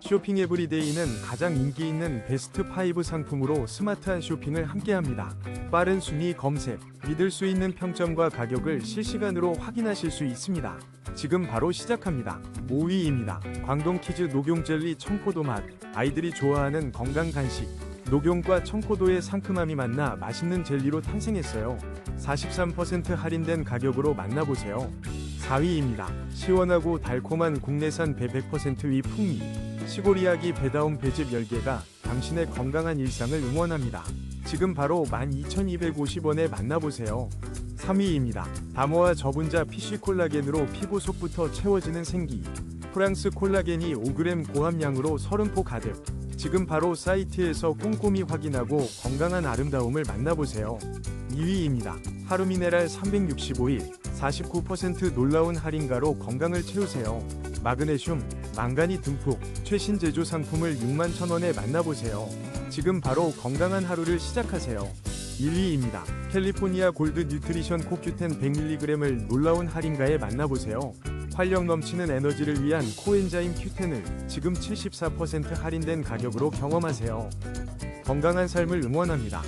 쇼핑 에브리데이는 가장 인기 있는 베스트 5 상품으로 스마트한 쇼핑을 함께합니다. 빠른 순위 검색, 믿을 수 있는 평점과 가격을 실시간으로 확인하실 수 있습니다. 지금 바로 시작합니다. 5위입니다. 광동 키즈 녹용 젤리 청포도 맛. 아이들이 좋아하는 건강 간식. 녹용과 청포도의 상큼함이 만나 맛있는 젤리로 탄생했어요. 43% 할인된 가격으로 만나보세요. 4위입니다. 시원하고 달콤한 국내산 배 100%위 풍미. 시골 이야기 배다운 배즙 10개가 당신의 건강한 일상을 응원합니다. 지금 바로 12,250원에 만나보세요. 3위입니다. 다모아 저분자 PC 콜라겐으로 피부 속부터 채워지는 생기. 프랑스 콜라겐이 5g 고함량으로 30포 가득. 지금 바로 사이트에서 꼼꼼히 확인하고 건강한 아름다움을 만나보세요. 2위입니다. 하루 미네랄 365일 49% 놀라운 할인가로 건강을 채우세요. 마그네슘, 망가니 듬뿍 최신 제조 상품을 6만 천원에 만나보세요. 지금 바로 건강한 하루를 시작하세요. 1위입니다. 캘리포니아 골드 뉴트리션 코큐텐 100mg을 놀라운 할인가에 만나보세요. 활력 넘치는 에너지를 위한 코엔자임 Q10을 지금 74% 할인된 가격으로 경험하세요. 건강한 삶을 응원합니다.